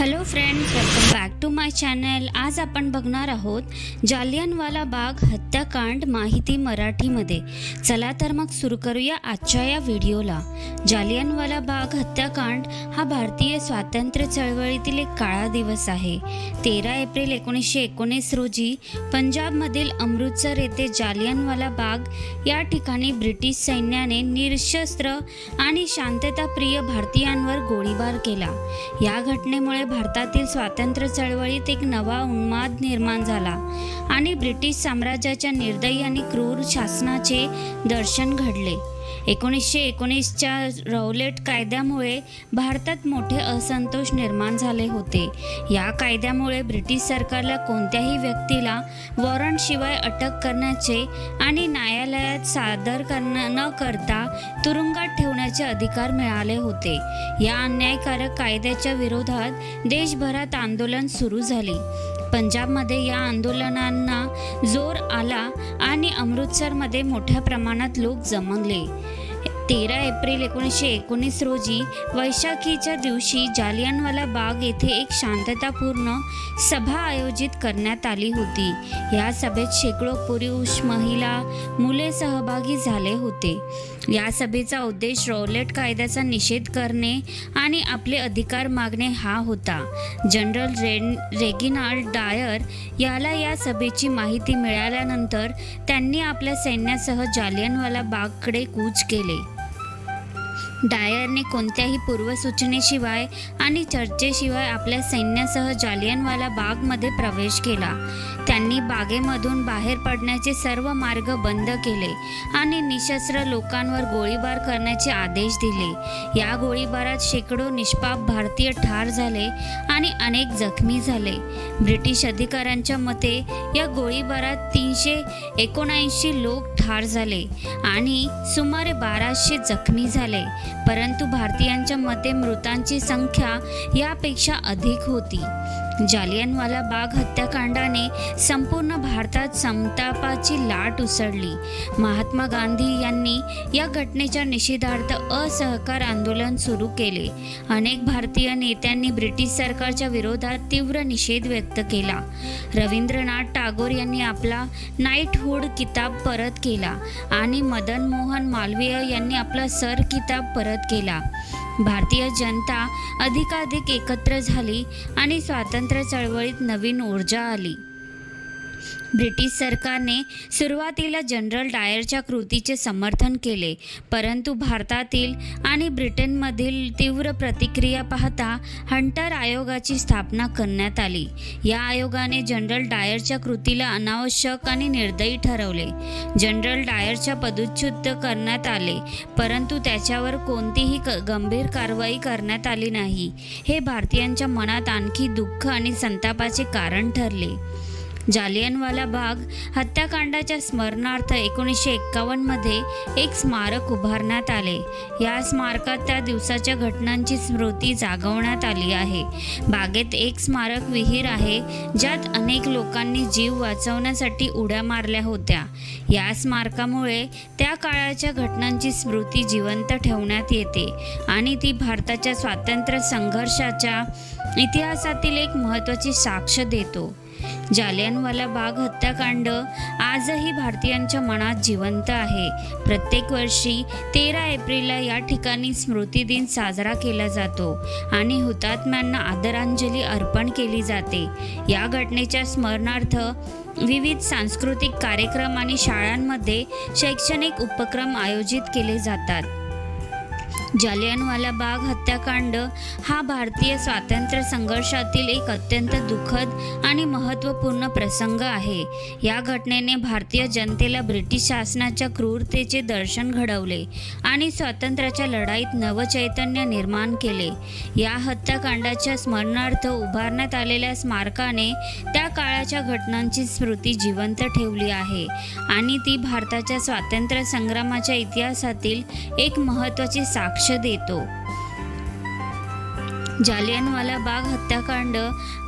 Hello friends welcome back to my channel आज आपण बघणार आहोत जालियनवाला बाग हत्याकांड माहिती मराठीमध्ये. चला तर मग सुरू करूया आजच्या या व्हिडिओला. जालियनवाला बाग हत्याकांड हा भारतीय स्वातंत्र्य चळवळीतील एक काळा दिवस आहे. तेरा एप्रिल एकोणीसशे एकोणीस रोजी पंजाबमधील अमृतसर येथे जालियनवाला बाग या ठिकाणी ब्रिटिश सैन्याने निरशस्त्र आणि शांतताप्रिय भारतीयांवर गोळीबार केला. या घटनेमुळे भारतातील स्वातंत्र्य चळवळीत एक नवा उन्माद निर्माण झाला आणि ब्रिटिश साम्राज्याच्या निर्दयी आणि क्रूर शासनाचे दर्शन घडले. एकोणीसशे एकोणीसच्या रौलेट कायद्यामुळे भारतात मोठे असंतोष निर्माण झाले होते. या कायद्यामुळे ब्रिटिश सरकारला कोणत्याही व्यक्तीला वॉरंटशिवाय अटक करण्याचे आणि न्यायालयात सादर करणं न करता तुरुंगात ठेवण्याचे अधिकार मिळाले होते. या अन्यायकारक कायद्याच्या विरोधात देशभरात आंदोलन सुरू झाले. पंजाबमध्ये या आंदोलनांना जोर आला आणि अमृतसरमध्ये मोठ्या प्रमाणात लोक जमले. तेरा एप्रिल एकोणीसशे एकोणीस रोजी वैशाखीच्या दिवशी जालियनवाला बाग येथे एक शांततापूर्ण सभा आयोजित करण्यात आली होती. या सभेत शेकडो पुरुष महिला मुले सहभागी झाले होते. या सभेचा उद्देश रॉलेट कायद्याचा निषेध करणे आणि आपले अधिकार मागणे हा होता. जनरल रेन रेगिनाल्ड डायर याला या सभेची माहिती मिळाल्यानंतर त्यांनी आपल्या सैन्यासह जालियनवाला बागकडे कूच केले. डायरने कोणत्याही पूर्वसूचनेशिवाय आणि चर्चेशिवाय आपल्या सैन्यासह जालियनवाला बागमध्ये प्रवेश केला. त्यांनी बागेमधून बाहेर पडण्याचे सर्व मार्ग बंद केले आणि निशस्त्र लोकांवर गोळीबार करण्याचे आदेश दिले. या गोळीबारात शेकडो निष्पाप भारतीय ठार झाले आणि अनेक जखमी झाले. ब्रिटिश अधिकाऱ्यांच्या मते या गोळीबारात तीनशे एकोणऐंशी लोक ठार झाले आणि सुमारे बाराशे जखमी झाले. परंतु भारतीयांच्या मते मृतांची संख्या यापेक्षा अधिक होती. जालियनवाला बाग हत्याकांडाने संपूर्ण भारतात संतापाची लाट उसळली. महात्मा गांधी यांनी या घटनेच्या निषेधार्थ असहकार आंदोलन सुरू केले. अनेक भारतीय नेत्यांनी ब्रिटिश सरकारच्या विरोधात तीव्र निषेध व्यक्त केला. रवींद्रनाथ टागोर यांनी आपला नाईटहूड किताब परत केला आणि मदन मोहन मालवीय यांनी आपला सर किताब परत केला. भारतीय जनता अधिकाधिक एकत्र झाली आणि स्वातंत्र्य चळवळीत नवीन ऊर्जा आली. ब्रिटिश सरकारने सुरुवातीला जनरल डायरच्या कृतीचे समर्थन केले परंतु भारतातील आणि ब्रिटनमधील तीव्र प्रतिक्रिया पाहता हंटर आयोगाची स्थापना करण्यात आली. या आयोगाने जनरल डायरच्या कृतीला अनावश्यक आणि निर्दयी ठरवले. जनरल डायरच्या पदच्युत करण्यात आले परंतु त्याच्यावर कोणतीही क- गंभीर कारवाई करण्यात आली नाही. हे भारतीयांच्या मनात आणखी दुःख आणि संतापाचे कारण ठरले. जालियनवाला बाग हत्याकांडाच्या स्मरणार्थ एकोणीसशे एक्कावन्नमध्ये एक स्मारक उभारण्यात आले. या स्मारकात त्या दिवसाच्या घटनांची स्मृती जागवण्यात आली आहे. बागेत एक स्मारक विहीर आहे ज्यात अनेक लोकांनी जीव वाचवण्यासाठी उड्या मारल्या होत्या. या स्मारकामुळे त्या काळाच्या घटनांची स्मृती जिवंत ठेवण्यात येते आणि ती भारताच्या स्वातंत्र्य संघर्षाच्या इतिहासातील एक महत्त्वाची साक्ष देतो. जालियनवाला बाग हत्याकांड. आजही भारतीयांच्या मनात जिवंत आहे. प्रत्येक वर्षी तेरा एप्रिलला या ठिकाणी स्मृती दिन साजरा केला जातो आणि हुतात्म्यांना आदरांजली अर्पण केली जाते. या घटनेच्या स्मरणार्थ विविध सांस्कृतिक कार्यक्रम आणि शाळांमध्ये शैक्षणिक उपक्रम आयोजित केले जातात. जालियनवाला बाग हत्याकांड हा भारतीय स्वातंत्र्य संघर्षातील एक अत्यंत दुःखद आणि महत्त्वपूर्ण प्रसंग आहे. या घटनेने भारतीय जनतेला ब्रिटिश शासनाच्या क्रूरतेचे दर्शन घडवले आणि स्वातंत्र्याच्या लढाईत नवचैतन्य निर्माण केले. या हत्याकांडाच्या स्मरणार्थ उभारण्यात आलेल्या स्मारकाने त्या काळाच्या घटनांची स्मृती जिवंत ठेवली आहे आणि ती भारताच्या स्वातंत्र्य संग्रामाच्या इतिहासातील एक महत्त्वाची साक्ष देतो. जालियनवाला बाग हत्याकांड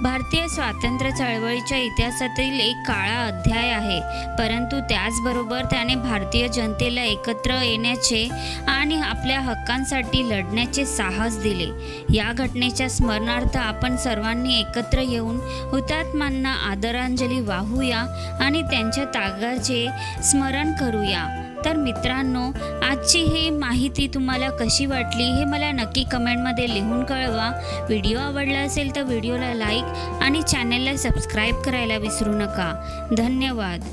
भारतीय स्वातंत्र्य चळवळीच्या इतिहासातील एक काळा अध्याय आहे. परंतु त्याचबरोबर त्याने भारतीय जनतेला एकत्र येण्याचे आणि आपल्या हक्कांसाठी लढण्याचे साहस दिले. या घटनेच्या स्मरणार्थ आपण सर्वांनी एकत्र येऊन हुतात्मांना आदरांजली वाहूया आणि त्यांच्या त्यागाचे स्मरण करूया. तर मित्रांनो आजची ही माहिती तुम्हाला कशी वाटली हे मला नक्की कमेंटमध्ये लिहून कळवा. व्हिडिओ आवडला असेल तर व्हिडिओला लाईक आणि चॅनलला सबस्क्राईब करायला विसरू नका. धन्यवाद.